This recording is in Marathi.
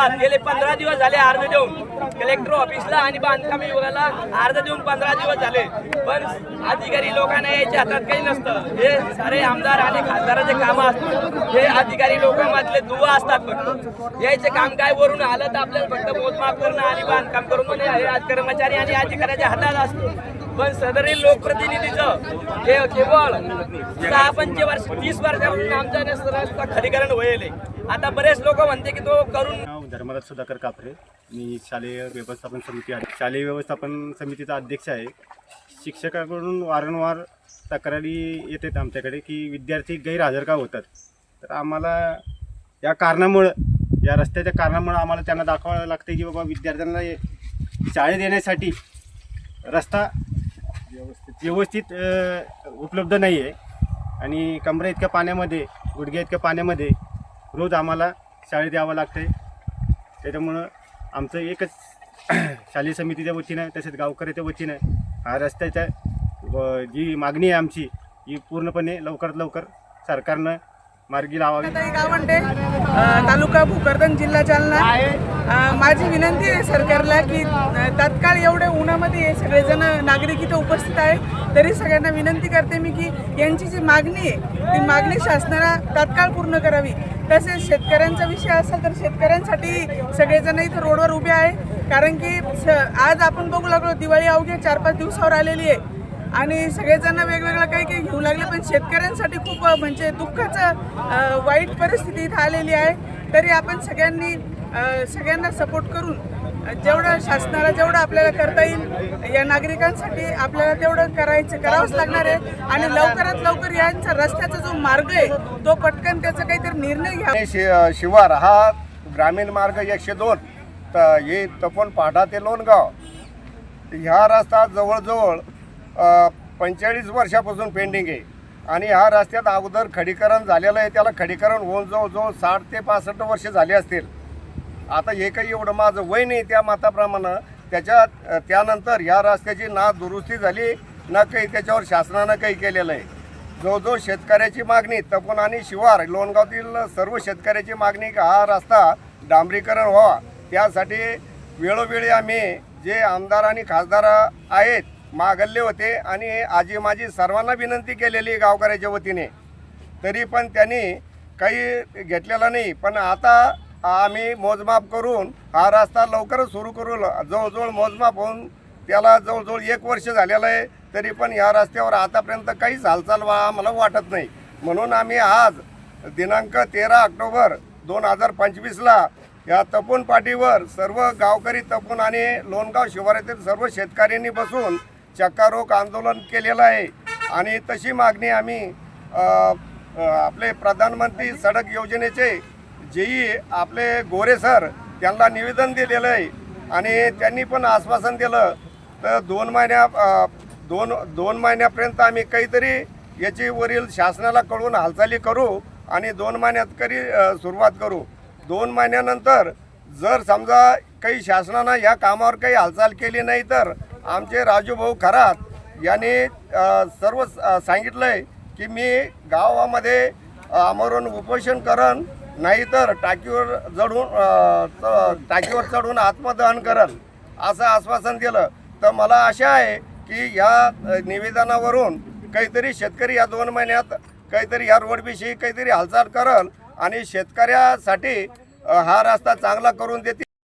संदर्भात गेले पंधरा दिवस झाले अर्ज देऊन. कलेक्टर ऑफिसला आणि बांधकाम विभागाला अर्ज देऊन पंधरा दिवस झाले. पण अधिकारी लोकांना याच्या हातात काही नसतं. हे सारे आमदार आणि खासदाराचे काम असतात. हे अधिकारी लोकांमधले दुवा असतात फक्त. यायचे काम काय वरून आलं तर आपल्याला फक्त मोजमाप करणं आणि बांधकाम करून म्हणजे हे आज कर्मचारी आणि अधिकाऱ्याच्या हातात असतो. पण सदरील लोकप्रतिनिधीचं हे केवळ सहा पंच वर्ष तीस वर्षापासून आमच्या रस्ता खडीकरण होईल. आता बरेच लोक म्हणते की तो करून धर्मराज सुधाकर कापरे. मी शालेय व्यवस्थापन समिती आहे शालेय व्यवस्थापन समितीचा अध्यक्ष आहे. शिक्षकाकडून वारंवार तक्रारी येतात आमच्याकडे की विद्यार्थी गैरहजर का होतात. तर आम्हाला या कारणामुळं या रस्त्याच्या कारणामुळं आम्हाला त्यांना दाखवावं लागतं की बाबा विद्यार्थ्यांना शाळेत येण्यासाठी रस्ता व्यवस्थित व्यवस्थित उपलब्ध नाही आहे आणि कमरे इतक्या पाण्यामध्ये गुडघ्या इतक्या पाण्यामध्ये रोज आम्हाला शाळेत यावं लागतं आहे त्याच्यामुळं आमचं एकच शालेय समितीच्या वतीनं तसेच गावकऱ्याच्या वतीनं हा रस्त्याच्या जी मागणी आहे आमची ही पूर्णपणे लवकरात लवकर सरकारनं मार्गी लावावी. अ, तालुका भोकरदन जिल्हा जालना. अ, माझी विनंती आहे सरकारला की तात्काळ एवढ्या उन्हामध्ये हे सगळेजण नागरिक इथं उपस्थित आहे तरी सगळ्यांना विनंती करते मी की यांची जी मागणी आहे ती मागणी शासनाला तात्काळ पूर्ण करावी. तसेच शेतकऱ्यांचा विषय असेल तर शेतकऱ्यांसाठी सगळेजण इथं रोडवर उभे आहे कारण की आज आपण बघू लागलो दिवाळी अवघ्या चार पाच दिवसावर आलेली आहे. आणि सगळेजण वेगवेगळं काही काही घेऊ लागले पण शेतकऱ्यांसाठी खूप म्हणजे दुःखाचं वाईट परिस्थिती इथं आलेली आहे. तरी आपण सगळ्यांनी सगळ्यांना सपोर्ट करून जेवढं शासनाला जेवढं आपल्याला करता येईल या नागरिकांसाठी आपल्याला तेवढं करायचं करावंच लागणार आहे. आणि लवकरात लवकर यांचा रस्त्याचा जो मार्ग आहे तो पटकन त्याचा काहीतरी निर्णय घ्या. शि शिवार हा ग्रामीण मार्ग एकशे दोन तर हे तपन पाठा ते लोणगाव. ह्या रस्ता जवळजवळ पंचेचाळीस वर्षापासून पेंडिंग आहे. आणि ह्या रस्त्यात अगोदर खडीकरण झालेलं आहे. त्याला खडीकरण होऊन जवळजवळ साठ ते पासष्ट वर्ष झाले असतील. आता हे काही एवढं माझं वय नाही त्या मताप्रमाणे. त्याच्या त्यानंतर ह्या रस्त्याची ना दुरुस्ती झाली ना काही त्याच्यावर शासनानं काही केलेलं आहे. जवळजवळ शेतकऱ्याची मागणी तपन आणि शिवार लोणगावातील सर्व शेतकऱ्याची मागणी हा रस्ता डांबरीकरण व्हावा. त्यासाठी वेळोवेळी आम्ही जे आमदार आणि खासदार आहेत मागल्ले होते आणि आजी माझी सर्वांना विनंती केलेली आहे गावकऱ्याच्या वतीने. तरी पण त्यांनी काही घेतलेला नाही. पण आता आम्ही मोजमाप करून हा रस्ता लवकरच सुरू करू. जवळजवळ मोजमाप होऊन त्याला जवळजवळ एक वर्ष झालेलं आहे. तरी पण या रस्त्यावर आतापर्यंत काहीच हालचाल वा आम्हाला वाटत नाही. म्हणून आम्ही आज दिनांक तेरा ऑक्टोबर दोन हजार पंचवीसला या तपून पाठीवर सर्व गावकरी तपून आणि लोणगाव शिवारातील सर्व शेतकऱ्यांनी बसून चक्कारोग आंदोलन केलेलं आहे. आणि तशी मागणी आम्ही आपले प्रधानमंत्री सडक योजनेचे जेही आपले गोरे सर त्यांना निवेदन दिलेलं आहे. आणि त्यांनी पण आश्वासन दिलं. तर दोन महिन्या दोन दोन महिन्यापर्यंत आम्ही काहीतरी याची वरील शासनाला कळून हालचाली करू आणि दोन महिन्यात करी सुरुवात करू. दोन महिन्यानंतर जर समजा काही शासनानं या कामावर काही हालचाल केली नाही तर आमचे राजूभाऊ खरात यांनी सर्व सांगितलं सांगितलंय की मी गावामध्ये अ, आमरण उपोषण करन नाहीतर टाकीवर जडून टाकीवर चढून आत्मदहन करन असं आश्वासन दिलं. तर मला आशा आहे की या निवेदनावरून काहीतरी शेतकरी या दोन महिन्यात काहीतरी या रोडविषयी काहीतरी हालचाल करल आणि शेतकऱ्यासाठी हा रस्ता चांगला करून देतील.